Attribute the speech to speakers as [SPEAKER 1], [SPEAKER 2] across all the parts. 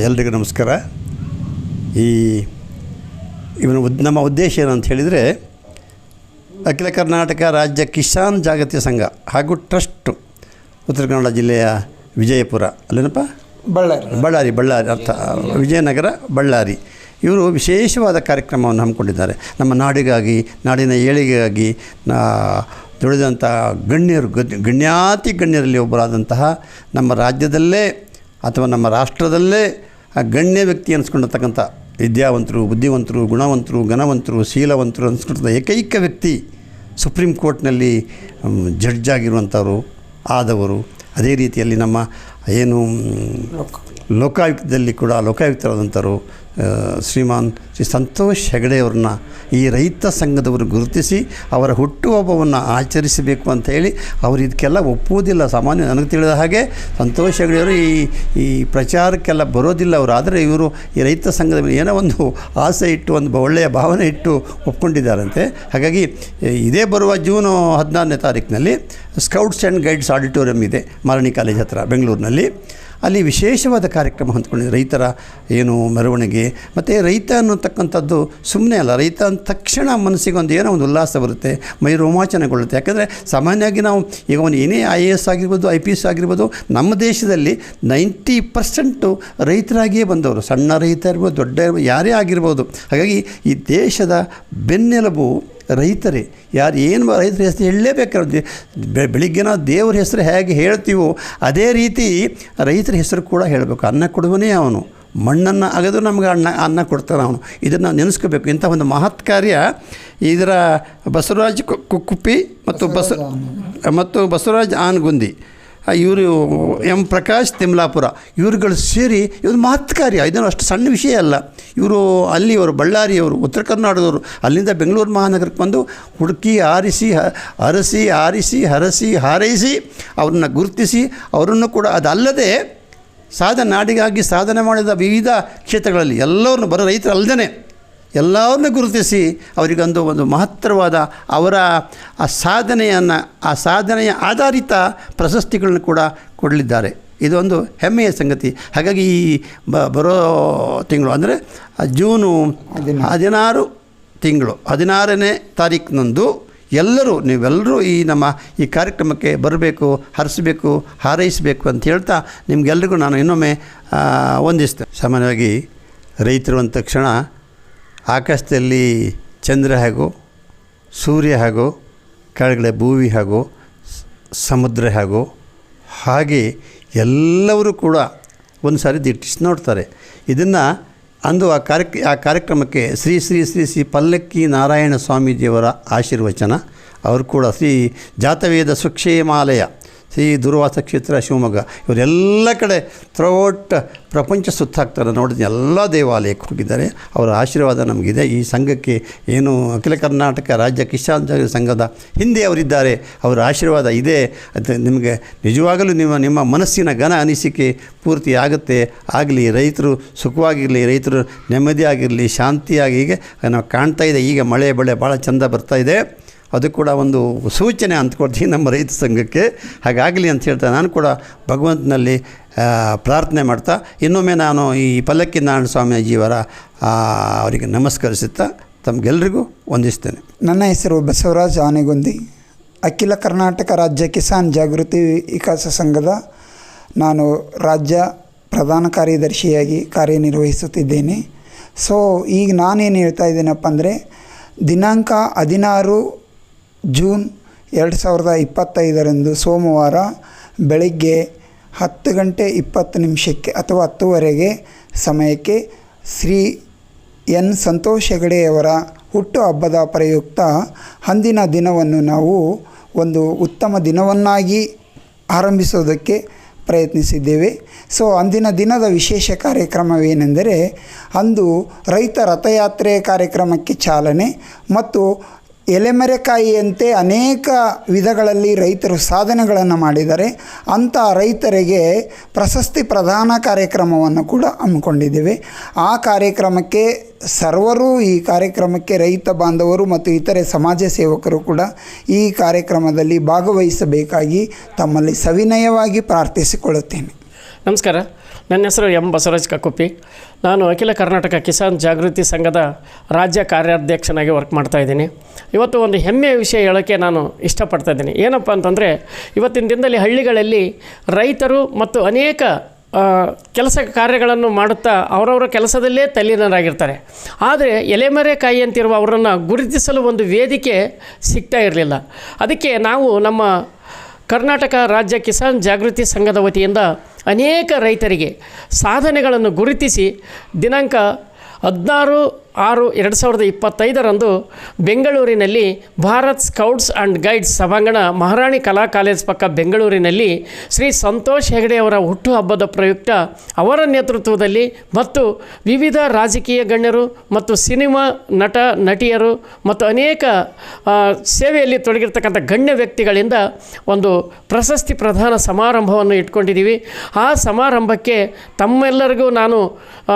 [SPEAKER 1] ಎಲ್ರಿಗೂ ನಮಸ್ಕಾರ. ಈ ಇವನ ಉದ್ ನಮ್ಮ ಉದ್ದೇಶ ಏನಂತ ಹೇಳಿದರೆ ಅಖಿಲ ಕರ್ನಾಟಕ ರಾಜ್ಯ ಕಿಸಾನ್ ಜಾಗತಿಕ ಸಂಘ ಹಾಗೂ ಟ್ರಸ್ಟು ಉತ್ತರ ಕನ್ನಡ ಜಿಲ್ಲೆಯ ವಿಜಯಪುರ ಅಲ್ಲೇನಪ್ಪ?
[SPEAKER 2] ಬಳ್ಳಾರಿ.
[SPEAKER 1] ಬಳ್ಳಾರಿ ಬಳ್ಳಾರಿ ಅರ್ಥ. ವಿಜಯನಗರ ಬಳ್ಳಾರಿ. ಇವರು ವಿಶೇಷವಾದ ಕಾರ್ಯಕ್ರಮವನ್ನು ಹಮ್ಮಿಕೊಂಡಿದ್ದಾರೆ. ನಮ್ಮ ನಾಡಿಗಾಗಿ ನಾಡಿನ ಏಳಿಗೆಗಾಗಿ ನಾ ದುಡಿದಂಥ ಗಣ್ಯರು ಗಣ್ಯಾತಿ ಗಣ್ಯರಲ್ಲಿ ಒಬ್ಬರಾದಂತಹ ನಮ್ಮ ರಾಜ್ಯದಲ್ಲೇ ಅಥವಾ ನಮ್ಮ ರಾಷ್ಟ್ರದಲ್ಲೇ ಗಣ್ಯ ವ್ಯಕ್ತಿ ಅನ್ಸ್ಕೊಂಡಿರ್ತಕ್ಕಂಥ ವಿದ್ಯಾವಂತರು, ಬುದ್ಧಿವಂತರು, ಗುಣವಂತರು, ಘನವಂತರು, ಶೀಲವಂತರು ಅನ್ಸ್ಕೊಂಡ ಏಕೈಕ ವ್ಯಕ್ತಿ ಸುಪ್ರೀಂ ಕೋರ್ಟ್ನಲ್ಲಿ ಜಡ್ಜ್ ಆಗಿರುವಂಥವರು ಆದವರು. ಅದೇ ರೀತಿಯಲ್ಲಿ ನಮ್ಮ ಏನು ಲೋಕಾಯುಕ್ತದಲ್ಲಿ ಕೂಡ ಲೋಕಾಯುಕ್ತರಾದಂಥವರು ಶ್ರೀಮಾನ್ ಶ್ರೀ ಸಂತೋಷ್ ಹೆಗಡೆಯವ್ರನ್ನ ಈ ರೈತ ಸಂಘದವರು ಗುರುತಿಸಿ ಅವರ ಹುಟ್ಟುಹಬ್ಬವನ್ನು ಆಚರಿಸಬೇಕು ಅಂತ ಹೇಳಿ ಅವರು ಇದಕ್ಕೆಲ್ಲ ಒಪ್ಪುವುದಿಲ್ಲ. ಸಾಮಾನ್ಯ ನನಗೆ ತಿಳಿದ ಹಾಗೆ ಸಂತೋಷ್ ಹೆಗಡೆಯವರು ಈ ಈ ಪ್ರಚಾರಕ್ಕೆಲ್ಲ ಬರೋದಿಲ್ಲ ಅವರು. ಆದರೆ ಇವರು ಈ ರೈತ ಸಂಘದ ಏನೋ ಒಂದು ಆಸೆ ಇಟ್ಟು ಒಂದು ಒಳ್ಳೆಯ ಭಾವನೆ ಇಟ್ಟು ಒಪ್ಕೊಂಡಿದ್ದಾರಂತೆ. ಹಾಗಾಗಿ ಇದೇ ಬರುವ ಜೂನ್ ಹದಿನಾರನೇ ತಾರೀಕಿನಲ್ಲಿ ಸ್ಕೌಟ್ಸ್ ಆ್ಯಂಡ್ ಗೈಡ್ಸ್ ಆಡಿಟೋರಿಯಂ ಇದೆ ಮಾರಣಿ ಕಾಲೇಜ್ ಹತ್ರ, ಬೆಂಗಳೂರಿನಲ್ಲಿ. ಅಲ್ಲಿ ವಿಶೇಷವಾದ ಕಾರ್ಯಕ್ರಮ ಹೊಂದ್ಕೊಂಡಿದೆ. ರೈತರ ಏನು ಮೆರವಣಿಗೆ, ಮತ್ತು ರೈತ ಅನ್ನೋತಕ್ಕಂಥದ್ದು ಸುಮ್ಮನೆ ಅಲ್ಲ. ರೈತ ಅಂದ ತಕ್ಷಣ ಮನಸ್ಸಿಗೆ ಒಂದು ಏನೋ ಒಂದು ಉಲ್ಲಾಸ ಬರುತ್ತೆ, ಮೈ ರೋಮಾಂಚನಗೊಳ್ಳುತ್ತೆ. ಯಾಕಂದರೆ ಸಾಮಾನ್ಯವಾಗಿ ನಾವು ಈಗ ಒಂದು ಏನೇ ಐ ಎ ಎಸ್ ಆಗಿರ್ಬೋದು ಐ ಪಿ ಎಸ್ ಆಗಿರ್ಬೋದು, ನಮ್ಮ ದೇಶದಲ್ಲಿ ನೈಂಟಿ ಪರ್ಸೆಂಟು ರೈತರಾಗಿಯೇ ಬಂದವರು. ಸಣ್ಣ ರೈತ ಇರ್ಬೋದು, ದೊಡ್ಡ ಯಾರೇ ಆಗಿರ್ಬೋದು. ಹಾಗಾಗಿ ಈ ದೇಶದ ಬೆನ್ನೆಲುಬು ರೈತರೇ ಯಾರು ಏನು ರೈತರ ಹೆಸರು ಹೇಳಲೇಬೇಕು ಬೆ ಬೆಳಿಗ್ಗೆ ನಾವು ದೇವ್ರ ಹೆಸರು ಹೇಗೆ ಹೇಳ್ತೀವೋ ಅದೇ ರೀತಿ ರೈತರ ಹೆಸರು ಕೂಡ ಹೇಳಬೇಕು. ಅನ್ನ ಕೊಡುವನೇ ಅವನು. ಮಣ್ಣನ್ನು ಅಗದು ನಮಗೆ ಅನ್ನ ಅನ್ನ ಕೊಡ್ತಾನೆ ಅವನು. ಇದನ್ನು ನೆನೆಸ್ಕೋಬೇಕು. ಇಂಥ ಒಂದು ಮಹತ್ ಕಾರ್ಯ ಇದರ ಬಸವರಾಜ್ ಕುಪ್ಪಿ ಮತ್ತು ಬಸ ಮತ್ತು ಬಸವರಾಜ್ ಆನ್ಗುಂದಿ. ಇವರು ಎಂ ಪ್ರಕಾಶ್ ತಿಮ್ಲಾಪುರ, ಇವರುಗಳು ಸೇರಿ ಇವ್ರ ಮಹತ್ ಕಾರ್ಯ ಇದನ್ನು ಅಷ್ಟು ಸಣ್ಣ ವಿಷಯ ಅಲ್ಲ. ಇವರು ಅಲ್ಲಿಯವರು, ಬಳ್ಳಾರಿಯವರು, ಉತ್ತರ ಕರ್ನಾಟಕದವರು, ಅಲ್ಲಿಂದ ಬೆಂಗಳೂರು ಮಹಾನಗರಕ್ಕೆ ಬಂದು ಹುಡುಕಿ ಆರಿಸಿ ಅರಸಿ, ಆರಿಸಿ, ಹರಸಿ, ಹಾರೈಸಿ, ಅವ್ರನ್ನ ಗುರುತಿಸಿ, ಅವರನ್ನು ಕೂಡ ಅದಲ್ಲದೆ ಸಾಧ ನಾಡಿಗಾಗಿ ಸಾಧನೆ ಮಾಡಿದ ವಿವಿಧ ಕ್ಷೇತ್ರಗಳಲ್ಲಿ ಎಲ್ಲರನ್ನು ಬರೋ ರೈತರು ಅಲ್ಲದೇ ಎಲ್ಲರನ್ನೂ ಗುರುತಿಸಿ ಅವರಿಗೊಂದು ಒಂದು ಮಹತ್ತರವಾದ ಅವರ ಆ ಸಾಧನೆಯನ್ನು ಆ ಸಾಧನೆಯ ಆಧಾರಿತ ಪ್ರಶಸ್ತಿಗಳನ್ನು ಕೂಡ ಕೊಡಲಿದ್ದಾರೆ. ಇದೊಂದು ಹೆಮ್ಮೆಯ ಸಂಗತಿ. ಹಾಗಾಗಿ ಈ ಬ ಬರೋ ತಿಂಗಳು ಅಂದರೆ ಜೂನು ಹದಿನಾರು. ತಿಂಗಳು. ಹದಿನಾರನೇ ತಾರೀಕಿನಂದು ಎಲ್ಲರೂ ನೀವೆಲ್ಲರೂ ಈ ನಮ್ಮ ಈ ಕಾರ್ಯಕ್ರಮಕ್ಕೆ ಬರಬೇಕು ಹರಿಸಬೇಕು ಹಾರೈಸಬೇಕು ಅಂತ ಹೇಳ್ತಾ ನಿಮಗೆಲ್ರಿಗೂ ನಾನು ಇನ್ನೊಮ್ಮೆ ವಂದಿಸ್ತೇನೆ. ಸಾಮಾನ್ಯವಾಗಿ ರೈತರು ಅಂದ ತಕ್ಷಣ ಆಕಾಶದಲ್ಲಿ ಚಂದ್ರ ಹಾಗೂ ಸೂರ್ಯ ಹಾಗೂ ಕೆಳಗಡೆ ಭೂಮಿ ಹಾಗೂ ಸಮುದ್ರ ಹಾಗೂ ಹಾಗೆ ಎಲ್ಲರೂ ಕೂಡ ಒಂದು ಸಾರಿ ದಿಟ್ಟಿಸಿ ನೋಡ್ತಾರೆ. ಇದನ್ನು ಅಂದು ಆ ಕಾರ್ಯ ಆ ಕಾರ್ಯಕ್ರಮಕ್ಕೆ ಶ್ರೀ ಶ್ರೀ ಶ್ರೀ ಶ್ರೀ ಪಲ್ಲಕ್ಕಿ ನಾರಾಯಣ ಸ್ವಾಮೀಜಿಯವರ ಆಶೀರ್ವಚನ. ಅವರು ಕೂಡ ಶ್ರೀ ಜಾತವೇದ ಸುಕ್ಷೇಮಾಲಯ ಶ್ರೀ ದುರ್ವಾಸ ಕ್ಷೇತ್ರ ಶಿವಮೊಗ್ಗ. ಇವರೆಲ್ಲ ಕಡೆ ಥ್ರೂಔಟ್ ಪ್ರಪಂಚ ಸುತ್ತಾಕ್ತಾರೆ ನೋಡಿದ ಎಲ್ಲ ದೇವಾಲಯಕ್ಕೆ ಹೋಗಿದ್ದಾರೆ. ಅವರ ಆಶೀರ್ವಾದ ನಮಗಿದೆ. ಈ ಸಂಘಕ್ಕೆ ಏನು ಅಖಿಲ ಕರ್ನಾಟಕ ರಾಜ್ಯ ಕಿಸಾನ್ ಸಂಘದ ಹಿಂದೆ ಅವರಿದ್ದಾರೆ. ಅವರ ಆಶೀರ್ವಾದ ಇದೆ. ಅದು ನಿಮಗೆ ನಿಜವಾಗಲೂ ನಿಮ್ಮ ನಿಮ್ಮ ಮನಸ್ಸಿನ ಘನ ಅನಿಸಿಕೆ ಪೂರ್ತಿ ಆಗುತ್ತೆ. ಆಗಲಿ ರೈತರು ಸುಖವಾಗಿರಲಿ, ರೈತರು ನೆಮ್ಮದಿಯಾಗಿರಲಿ, ಶಾಂತಿಯಾಗಿ ಹೀಗೆ ನಾವು ಕಾಣ್ತಾ ಇದೆ. ಈಗ ಮಳೆ, ಬೆಳೆ ಭಾಳ ಚೆಂದ ಬರ್ತಾ ಇದೆ. ಅದು ಕೂಡ ಒಂದು ಸೂಚನೆ ಅಂದ್ಕೊಡ್ತೀನಿ ನಮ್ಮ ರೈತ ಸಂಘಕ್ಕೆ. ಹಾಗಾಗಲಿ ಅಂತ ಹೇಳ್ತಾ ನಾನು ಕೂಡ ಭಗವಂತನಲ್ಲಿ ಪ್ರಾರ್ಥನೆ ಮಾಡ್ತಾ, ಇನ್ನೊಮ್ಮೆ ನಾನು ಈ ಪಲ್ಲಕ್ಕಿ ನಾರಾಯಣ ಸ್ವಾಮೀಜಿಯವರ ಅವರಿಗೆ ನಮಸ್ಕರಿಸುತ್ತಾ ತಮಗೆಲ್ಲರಿಗೂ ವಂದಿಸ್ತೇನೆ.
[SPEAKER 2] ನನ್ನ ಹೆಸರು ಬಸವರಾಜ್ ಆನೆಗುಂದಿ. ಅಖಿಲ ಕರ್ನಾಟಕ ರಾಜ್ಯ ಕಿಸಾನ್ ಜಾಗೃತಿ ವಿಕಾಸ ಸಂಘದ ನಾನು ರಾಜ್ಯ ಪ್ರಧಾನ ಕಾರ್ಯದರ್ಶಿಯಾಗಿ ಕಾರ್ಯನಿರ್ವಹಿಸುತ್ತಿದ್ದೇನೆ. ಸೊ ಈಗ ನಾನೇನು ಹೇಳ್ತಾ ಇದ್ದೀನಪ್ಪ ಅಂದರೆ, ದಿನಾಂಕ ಹದಿನಾರು ಜೂನ್ ಎರಡು ಸಾವಿರದ ಇಪ್ಪತ್ತೈದರಂದು ಸೋಮವಾರ ಬೆಳಗ್ಗೆ ಹತ್ತು ಗಂಟೆ ಇಪ್ಪತ್ತು ನಿಮಿಷಕ್ಕೆ ಅಥವಾ ಹತ್ತುವರೆಗೆ ಸಮಯಕ್ಕೆ ಶ್ರೀ ಎನ್ ಸಂತೋಷ್ ಹೆಗಡೆಯವರ ಹುಟ್ಟು ಹಬ್ಬದ ಪ್ರಯುಕ್ತ ಅಂದಿನ ದಿನವನ್ನು ನಾವು ಒಂದು ಉತ್ತಮ ದಿನವನ್ನಾಗಿ ಆರಂಭಿಸೋದಕ್ಕೆ ಪ್ರಯತ್ನಿಸಿದ್ದೇವೆ. ಸೊ, ಅಂದಿನ ದಿನದ ವಿಶೇಷ ಕಾರ್ಯಕ್ರಮವೇನೆಂದರೆ, ಅಂದು ರೈತ ರಥಯಾತ್ರೆ ಕಾರ್ಯಕ್ರಮಕ್ಕೆ ಚಾಲನೆ ಮತ್ತು ಎಲೆಮರೆಕಾಯಿಯಂತೆ ಅನೇಕ ವಿಧಗಳಲ್ಲಿ ರೈತರು ಸಾಧನೆಗಳನ್ನು ಮಾಡಿದ್ದಾರೆ. ಅಂಥ ರೈತರಿಗೆ ಪ್ರಶಸ್ತಿ ಪ್ರದಾನ ಕಾರ್ಯಕ್ರಮವನ್ನು ಕೂಡ ಹಮ್ಮಿಕೊಂಡಿದ್ದೇವೆ. ಆ ಕಾರ್ಯಕ್ರಮಕ್ಕೆ ಸರ್ವರೂ, ಈ ಕಾರ್ಯಕ್ರಮಕ್ಕೆ ರೈತ ಬಾಂಧವರು ಮತ್ತು ಇತರೆ ಸಮಾಜ ಸೇವಕರು ಕೂಡ ಈ ಕಾರ್ಯಕ್ರಮದಲ್ಲಿ ಭಾಗವಹಿಸಬೇಕಾಗಿ ತಮ್ಮಲ್ಲಿ ಸವಿನಯವಾಗಿ ಪ್ರಾರ್ಥಿಸಿಕೊಳ್ಳುತ್ತೇನೆ.
[SPEAKER 3] ನಮಸ್ಕಾರ. ನನ್ನ ಹೆಸರು ಎಂ ಬಸವರಾಜ್ ಕಕ್ಕುಪ್ಪಿ. ನಾನು ಅಖಿಲ ಕರ್ನಾಟಕ ಕಿಸಾನ್ ಜಾಗೃತಿ ಸಂಘದ ರಾಜ್ಯ ಕಾರ್ಯಾಧ್ಯಕ್ಷನಾಗಿ ವರ್ಕ್ ಮಾಡ್ತಾ ಇದ್ದೀನಿ. ಇವತ್ತು ಒಂದು ಹೆಮ್ಮೆಯ ವಿಷಯ ಹೇಳೋಕ್ಕೆ ನಾನು ಇಷ್ಟಪಡ್ತಾ ಇದ್ದೀನಿ. ಏನಪ್ಪ ಅಂತಂದರೆ, ಇವತ್ತಿನ ದಿನದಲ್ಲಿ ಹಳ್ಳಿಗಳಲ್ಲಿ ರೈತರು ಮತ್ತು ಅನೇಕ ಕೆಲಸ ಕಾರ್ಯಗಳನ್ನು ಮಾಡುತ್ತಾ ಅವರವರ ಕೆಲಸದಲ್ಲೇ ತಲ್ಲೀನರಾಗಿರ್ತಾರೆ. ಆದರೆ ಎಲೆಮರೆಕಾಯಿ ಅಂತಿರುವ ಅವರನ್ನು ಗುರುತಿಸಲು ಒಂದು ವೇದಿಕೆ ಸಿಗ್ತಾ ಇರಲಿಲ್ಲ. ಅದಕ್ಕೆ ನಾವು ನಮ್ಮ ಕರ್ನಾಟಕ ರಾಜ್ಯ ಕಿಸಾನ್ ಜಾಗೃತಿ ಸಂಘದ ವತಿಯಿಂದ ಅನೇಕ ರೈತರಿಗೆ ಸಾಧನೆಗಳನ್ನು ಗುರುತಿಸಿ ದಿನಾಂಕ ಹದಿನಾರು ಆರು ಎರಡು ಸಾವಿರದ ಇಪ್ಪತ್ತೈದರಂದು ಬೆಂಗಳೂರಿನಲ್ಲಿ ಭಾರತ್ ಸ್ಕೌಟ್ಸ್ ಆ್ಯಂಡ್ ಗೈಡ್ಸ್ ಸಭಾಂಗಣ ಮಹಾರಾಣಿ ಕಲಾ ಕಾಲೇಜ್ ಪಕ್ಕ ಬೆಂಗಳೂರಿನಲ್ಲಿ ಶ್ರೀ ಸಂತೋಷ್ ಹೆಗಡೆ ಅವರ ಹುಟ್ಟುಹಬ್ಬದ ಪ್ರಯುಕ್ತ ಅವರ ನೇತೃತ್ವದಲ್ಲಿ ಮತ್ತು ವಿವಿಧ ರಾಜಕೀಯ ಗಣ್ಯರು ಮತ್ತು ಸಿನಿಮಾ ನಟ ನಟಿಯರು ಮತ್ತು ಅನೇಕ ಸೇವೆಯಲ್ಲಿ ತೊಡಗಿರ್ತಕ್ಕಂಥ ಗಣ್ಯ ವ್ಯಕ್ತಿಗಳಿಂದ ಒಂದು ಪ್ರಶಸ್ತಿ ಪ್ರಧಾನ ಸಮಾರಂಭವನ್ನು ಇಟ್ಕೊಂಡಿದ್ದೀವಿ. ಆ ಸಮಾರಂಭಕ್ಕೆ ತಮ್ಮೆಲ್ಲರಿಗೂ ನಾನು ಆ,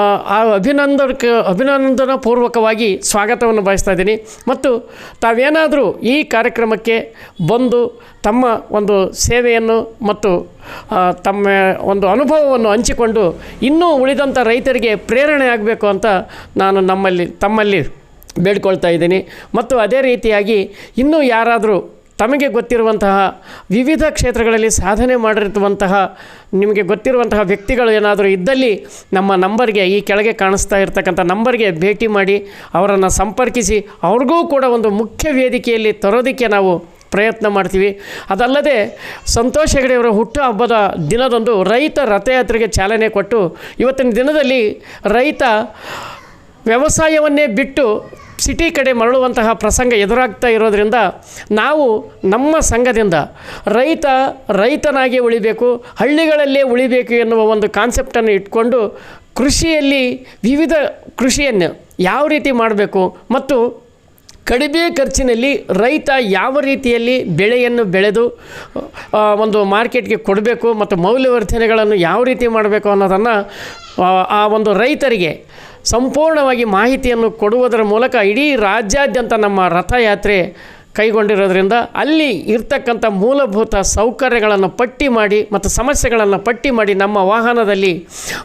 [SPEAKER 3] ಅಭಿನಂದನ ಪೂರ್ವಕವಾಗಿ ಸ್ವಾಗತವನ್ನು ಬಯಸ್ತಾ ಇದ್ದೀನಿ. ಮತ್ತು ತಾವೇನಾದರೂ ಈ ಕಾರ್ಯಕ್ರಮಕ್ಕೆ ಬಂದು ತಮ್ಮ ಒಂದು ಸೇವೆಯನ್ನು ಮತ್ತು ತಮ್ಮ ಒಂದು ಅನುಭವವನ್ನು ಹಂಚಿಕೊಂಡು ಇನ್ನೂ ಉಳಿದಂಥ ರೈತರಿಗೆ ಪ್ರೇರಣೆ ಆಗಬೇಕು ಅಂತ ನಾನು ನಮ್ಮಲ್ಲಿ, ತಮ್ಮಲ್ಲಿ ಬೇಡ್ಕೊಳ್ತಾ ಇದ್ದೀನಿ. ಮತ್ತು ಅದೇ ರೀತಿಯಾಗಿ ಇನ್ನೂ ಯಾರಾದರೂ ತಮಗೆ ಗೊತ್ತಿರುವಂತಹ ವಿವಿಧ ಕ್ಷೇತ್ರಗಳಲ್ಲಿ ಸಾಧನೆ ಮಾಡಿರುವಂತಹ, ನಿಮಗೆ ಗೊತ್ತಿರುವಂತಹ ವ್ಯಕ್ತಿಗಳು ಏನಾದರೂ ಇದ್ದಲ್ಲಿ ನಮ್ಮ ನಂಬರ್ಗೆ, ಈ ಕೆಳಗೆ ಕಾಣಿಸ್ತಾ ಇರ್ತಕ್ಕಂಥ ನಂಬರ್ಗೆ ಭೇಟಿ ಮಾಡಿ ಅವರನ್ನು ಸಂಪರ್ಕಿಸಿ, ಅವ್ರಿಗೂ ಕೂಡ ಒಂದು ಮುಖ್ಯ ವೇದಿಕೆಯಲ್ಲಿ ತರೋದಕ್ಕೆ ನಾವು ಪ್ರಯತ್ನ ಮಾಡ್ತೀವಿ. ಅದಲ್ಲದೆ ಸಂತೋಷ್ ಹೆಗಡೆಯವರ ಹುಟ್ಟು ಹಬ್ಬದ ದಿನದಂದು ರೈತ ರಥಯಾತ್ರೆಗೆ ಚಾಲನೆ ಕೊಟ್ಟು, ಇವತ್ತಿನ ದಿನದಲ್ಲಿ ರೈತ ವ್ಯವಸಾಯವನ್ನೇ ಬಿಟ್ಟು ಸಿಟಿ ಕಡೆ ಮರಳುವಂತಹ ಪ್ರಸಂಗ ಎದುರಾಗ್ತಾ ಇರೋದರಿಂದ ನಾವು ನಮ್ಮ ಸಂಘದಿಂದ ರೈತ, ರೈತನಾಗಿ ಉಳಿಬೇಕು, ಹಳ್ಳಿಗಳಲ್ಲೇ ಉಳಿಬೇಕು ಎನ್ನುವ ಒಂದು ಕಾನ್ಸೆಪ್ಟನ್ನು ಇಟ್ಕೊಂಡು ಕೃಷಿಯಲ್ಲಿ ವಿವಿಧ ಕೃಷಿಯನ್ನು ಯಾವ ರೀತಿ ಮಾಡಬೇಕು ಮತ್ತು ಕಡಿಮೆ ಖರ್ಚಿನಲ್ಲಿ ರೈತ ಯಾವ ರೀತಿಯಲ್ಲಿ ಬೆಳೆಯನ್ನು ಬೆಳೆದು ಒಂದು ಮಾರ್ಕೆಟ್ಗೆ ಕೊಡಬೇಕು ಮತ್ತು ಮೌಲ್ಯವರ್ಧನೆಗಳನ್ನು ಯಾವ ರೀತಿ ಮಾಡಬೇಕು ಅನ್ನೋದನ್ನು ಆ ಒಂದು ರೈತರಿಗೆ ಸಂಪೂರ್ಣವಾಗಿ ಮಾಹಿತಿಯನ್ನು ಕೊಡುವುದರ ಮೂಲಕ ಇಡೀ ರಾಜ್ಯಾದ್ಯಂತ ನಮ್ಮ ರಥಯಾತ್ರೆ ಕೈಗೊಂಡಿರೋದ್ರಿಂದ ಅಲ್ಲಿ ಇರ್ತಕ್ಕಂಥ ಮೂಲಭೂತ ಸೌಕರ್ಯಗಳನ್ನು ಪಟ್ಟಿ ಮಾಡಿ ಮತ್ತು ಸಮಸ್ಯೆಗಳನ್ನು ಪಟ್ಟಿ ಮಾಡಿ ನಮ್ಮ ವಾಹನದಲ್ಲಿ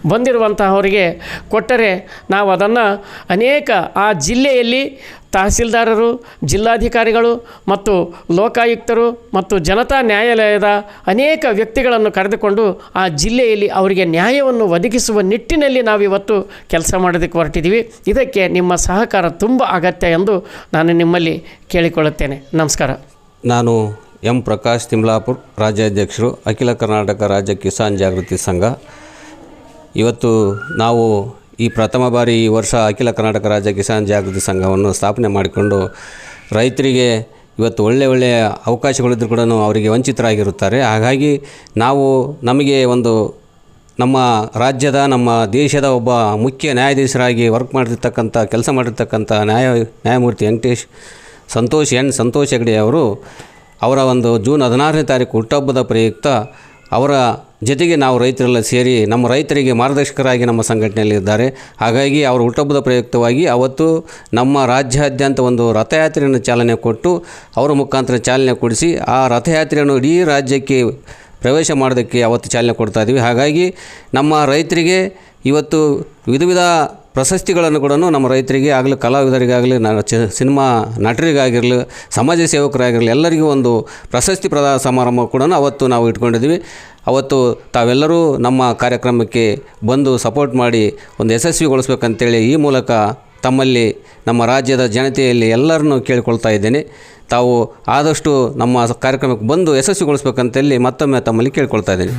[SPEAKER 3] ಬಂದಿರುವಂತಹವರಿಗೆ ಕೊಟ್ಟರೆ ನಾವು ಅದನ್ನು ಅನೇಕ ಆ ಜಿಲ್ಲೆಯಲ್ಲಿ ತಹಸೀಲ್ದಾರರು, ಜಿಲ್ಲಾಧಿಕಾರಿಗಳು ಮತ್ತು ಲೋಕಾಯುಕ್ತರು ಮತ್ತು ಜನತಾ ನ್ಯಾಯಾಲಯದ ಅನೇಕ ವ್ಯಕ್ತಿಗಳನ್ನು ಕರೆದುಕೊಂಡು ಆ ಜಿಲ್ಲೆಯಲ್ಲಿ ಅವರಿಗೆ ನ್ಯಾಯವನ್ನು ಒದಗಿಸುವ ನಿಟ್ಟಿನಲ್ಲಿ ನಾವಿವತ್ತು ಕೆಲಸ ಮಾಡೋದಕ್ಕೆ ಹೊರಟಿದ್ದೀವಿ. ಇದಕ್ಕೆ ನಿಮ್ಮ ಸಹಕಾರ ತುಂಬ ಅಗತ್ಯ ಎಂದು ನಾನು ನಿಮ್ಮಲ್ಲಿ ಕೇಳಿಕೊಳ್ಳುತ್ತೇನೆ. ನಮಸ್ಕಾರ.
[SPEAKER 4] ನಾನು ಎಂ ಪ್ರಕಾಶ್ ತಿಮ್ಲಾಪುರ್, ರಾಜ್ಯಾಧ್ಯಕ್ಷರು, ಅಖಿಲ ಕರ್ನಾಟಕ ರಾಜ್ಯ ಕಿಸಾನ್ ಜಾಗೃತಿ ಸಂಘ. ಇವತ್ತು ನಾವು ಈ ಪ್ರಥಮ ಬಾರಿ ಈ ವರ್ಷ ಅಖಿಲ ಕರ್ನಾಟಕ ರಾಜ್ಯ ಕಿಸಾನ್ ಜಾಗೃತಿ ಸಂಘವನ್ನು ಸ್ಥಾಪನೆ ಮಾಡಿಕೊಂಡು ರೈತರಿಗೆ ಇವತ್ತು ಒಳ್ಳೆಯ ಒಳ್ಳೆಯ ಅವಕಾಶಗಳಿದ್ದರೂ ಕೂಡ ಅವರಿಗೆ ವಂಚಿತರಾಗಿರುತ್ತಾರೆ. ಹಾಗಾಗಿ ನಾವು ನಮಗೆ ಒಂದು ನಮ್ಮ ರಾಜ್ಯದ, ನಮ್ಮ ದೇಶದ ಒಬ್ಬ ಮುಖ್ಯ ನ್ಯಾಯಾಧೀಶರಾಗಿ ವರ್ಕ್ ಮಾಡಿರ್ತಕ್ಕಂಥ ಕೆಲಸ ಮಾಡಿರ್ತಕ್ಕಂಥ ನ್ಯಾಯ, ನ್ಯಾಯಮೂರ್ತಿ ವೆಂಕಟೇಶ್ ಸಂತೋಷ್ ಎನ್ ಸಂತೋಷ್ ಹೆಗಡೆ ಅವರು ಅವರ ಒಂದು ಜೂನ್ ಹದಿನಾರನೇ ತಾರೀಕು ಹುಟ್ಟುಹಬ್ಬದ ಪ್ರಯುಕ್ತ ಅವರ ಜೊತೆಗೆ ನಾವು ರೈತರೆಲ್ಲ ಸೇರಿ ನಮ್ಮ ರೈತರಿಗೆ ಮಾರ್ಗದರ್ಶಕರಾಗಿ ನಮ್ಮ ಸಂಘಟನೆಯಲ್ಲಿ ಇದ್ದಾರೆ. ಹಾಗಾಗಿ ಅವರ ಹುಟ್ಟಹಬ್ಬದ ಪ್ರಯುಕ್ತವಾಗಿ ಅವತ್ತು ನಮ್ಮ ರಾಜ್ಯಾದ್ಯಂತ ಒಂದು ರಥಯಾತ್ರೆಯನ್ನು ಚಾಲನೆ ಕೊಟ್ಟು ಅವರ ಮುಖಾಂತರ ಚಾಲನೆ ಕೊಡಿಸಿ ಆ ರಥಯಾತ್ರೆಯನ್ನು ಇಡೀ ರಾಜ್ಯಕ್ಕೆ ಪ್ರವೇಶ ಮಾಡೋದಕ್ಕೆ ಅವತ್ತು ಚಾಲನೆ ಕೊಡ್ತಾ ಇದ್ದೀವಿ. ಹಾಗಾಗಿ ನಮ್ಮ ರೈತರಿಗೆ ಇವತ್ತು ವಿಧ ವಿಧ ಪ್ರಶಸ್ತಿಗಳನ್ನು ಕೂಡ ನಮ್ಮ ರೈತರಿಗೆ ಆಗಲಿ, ಕಲಾವಿದರಿಗಾಗಲಿ, ನ, ಚ, ಸಿನಿಮಾ ನಟರಿಗಾಗಿರಲಿ, ಸಮಾಜ ಸೇವಕರಾಗಿರಲಿ, ಎಲ್ಲರಿಗೂ ಒಂದು ಪ್ರಶಸ್ತಿ ಪ್ರದಾನ ಸಮಾರಂಭ ಕೂಡ ಅವತ್ತು ನಾವು ಇಟ್ಕೊಂಡಿದ್ದೀವಿ. ಅವತ್ತು ತಾವೆಲ್ಲರೂ ನಮ್ಮ ಕಾರ್ಯಕ್ರಮಕ್ಕೆ ಬಂದು ಸಪೋರ್ಟ್ ಮಾಡಿ ಒಂದು ಯಶಸ್ವಿಗೊಳಿಸ್ಬೇಕಂತೇಳಿ ಈ ಮೂಲಕ ತಮ್ಮಲ್ಲಿ ನಮ್ಮ ರಾಜ್ಯದ ಜನತೆಯಲ್ಲಿ ಎಲ್ಲರನ್ನೂ ಕೇಳಿಕೊಳ್ತಾ ಇದ್ದೇನೆ. ತಾವು ಆದಷ್ಟು ನಮ್ಮ ಕಾರ್ಯಕ್ರಮಕ್ಕೆ ಬಂದು ಯಶಸ್ವಿಗೊಳಿಸ್ಬೇಕಂತೇಳಿ ಮತ್ತೊಮ್ಮೆ ತಮ್ಮಲ್ಲಿ ಕೇಳ್ಕೊಳ್ತಾ ಇದ್ದೀನಿ.